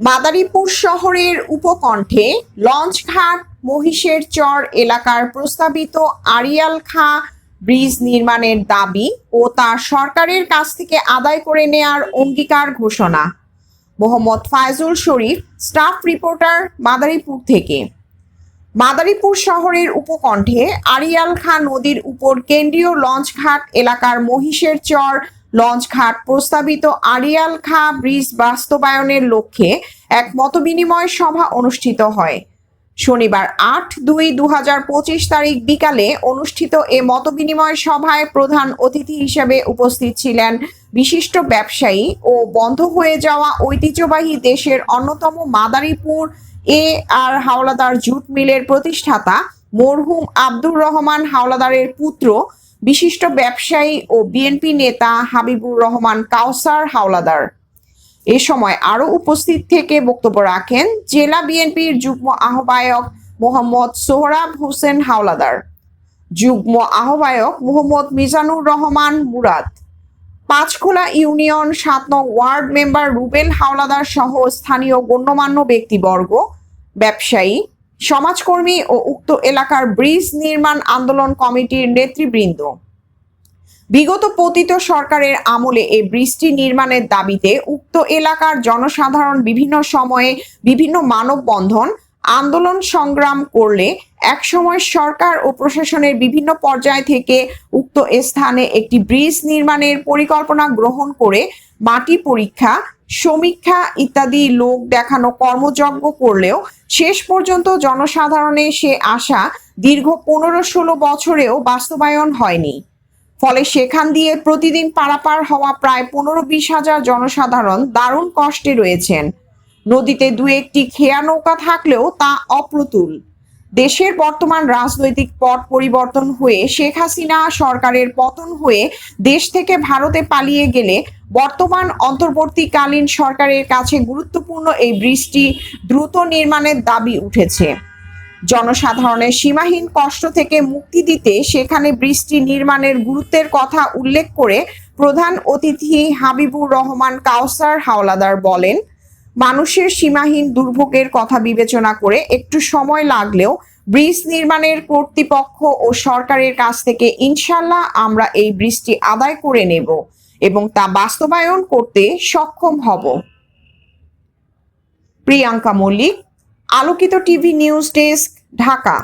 মাদারীপুর শহরের উপকণ্ঠে লঞ্চঘাট, মহিষের চর এলাকার প্রস্তাবিত আরিয়াল খা ব্রিজ নির্মাণের দাবি ও তা সরকারের কাছ থেকে আদায় করে নেয়ার অঙ্গীকার ঘোষণা। মোহাম্মদ ফায়জুল শরীফ, স্টাফ রিপোর্টার মাদারীপুর থেকে। মাদারীপুর শহরের উপকণ্ঠে আরিয়াল খা নদীর উপর কেন্দ্রীয় লঞ্চঘাট এলাকার মহিষের চর লঞ্চঘাট প্রস্তাবিত আরিয়াল খা ব্রিজ বাস্তবায়নের লক্ষ্যে এক মতবিনিময় সভা অনুষ্ঠিত হয়। শনিবার আট দুই দু তারিখ বিকালে অনুষ্ঠিত এ মতবিনিময় সভায় প্রধান অতিথি হিসেবে উপস্থিত ছিলেন বিশিষ্ট ব্যবসায়ী ও বন্ধ হয়ে যাওয়া ঐতিহ্যবাহী দেশের অন্যতম Madaripur A R Hawladar jute মিলের প্রতিষ্ঠাতা মরহুম আব্দুর রহমান হাওলাদারের পুত্র বিশিষ্ট ব্যবসায়ী ও বিএনপি নেতা হাবিবুর রহমান কাউসার হাওলাদার। এ সময় আরও উপস্থিত থেকে বক্তব্য রাখেন জেলা বিএনপির যুগ্ম আহ্বায়ক মোহাম্মদ সোহরাব হোসেন হাওলাদার, যুগ্ম আহ্বায়ক মোহাম্মদ মিজানুর রহমান মুরাদ, পাঁচখোলা ইউনিয়ন সাত নং ওয়ার্ড মেম্বার রুবেল হাওলাদার সহ স্থানীয় গণ্যমান্য ব্যক্তিবর্গ, ব্যবসায়ী সমাজকর্মী ও উক্ত এলাকার ব্রিজ নির্মাণ আন্দোলন কমিটির নেতৃবৃন্দ। বিগত পতিত সরকারের আমলে এই ব্রিজটি নির্মাণের দাবিতে উক্ত এলাকার জনসাধারণ বিভিন্ন সময়ে বিভিন্ন মানববন্ধন, আন্দোলন সংগ্রাম করলে একসময় সরকার ও প্রশাসনের বিভিন্ন পর্যায় থেকে উক্ত স্থানে একটি ব্রিজ নির্মাণের পরিকল্পনা গ্রহণ করে মাটি পরীক্ষা সমীক্ষা ইত্যাদি লোক দেখানো কর্মযজ্ঞ করলেও শেষ পর্যন্ত জনসাধারণের সে আশা দীর্ঘ পনেরো ষোলো বছরেও বাস্তবায়ন হয়নি। ফলে সেখান দিয়ে প্রতিদিন পারাপার হওয়া প্রায় পনেরো বিশ হাজার জনসাধারণ দারুণ কষ্টে রয়েছেন। নদীতে দু একটি খেয়া নৌকা থাকলেও তা অপ্রতুল। দেশের বর্তমান রাজনৈতিক পট পরিবর্তন হয়ে শেখ হাসিনা সরকারের পতন হয়ে দেশ থেকে ভারতে পালিয়ে গেলে বর্তমান অন্তর্বর্তীকালীন সরকারের কাছে গুরুত্বপূর্ণ এই ব্রিজটি দ্রুত নির্মাণের দাবি উঠেছে। জনসাধারণের সীমাহীন কষ্ট থেকে মুক্তি দিতে সেখানে বৃষ্টি নির্মাণের গুরুত্বের কথা উল্লেখ করে প্রধান অতিথি হাবিবুর রহমান কাউসার হাওলাদার বলেন মানুষের সীমাহীন দুর্ভোগের কথা বিবেচনা করে একটু সময় লাগলেও ব্রিজ নির্মাণের কর্তৃপক্ষ ও সরকারের কাছ থেকে ইনশাল্লাহ আমরা এই ব্রিজটি আদায় করে নেব এবং তা বাস্তবায়ন করতে সক্ষম হব। প্রিয়াঙ্কা মল্লিক, আলোকিত টিভি নিউজ ডেস্ক, ঢাকা।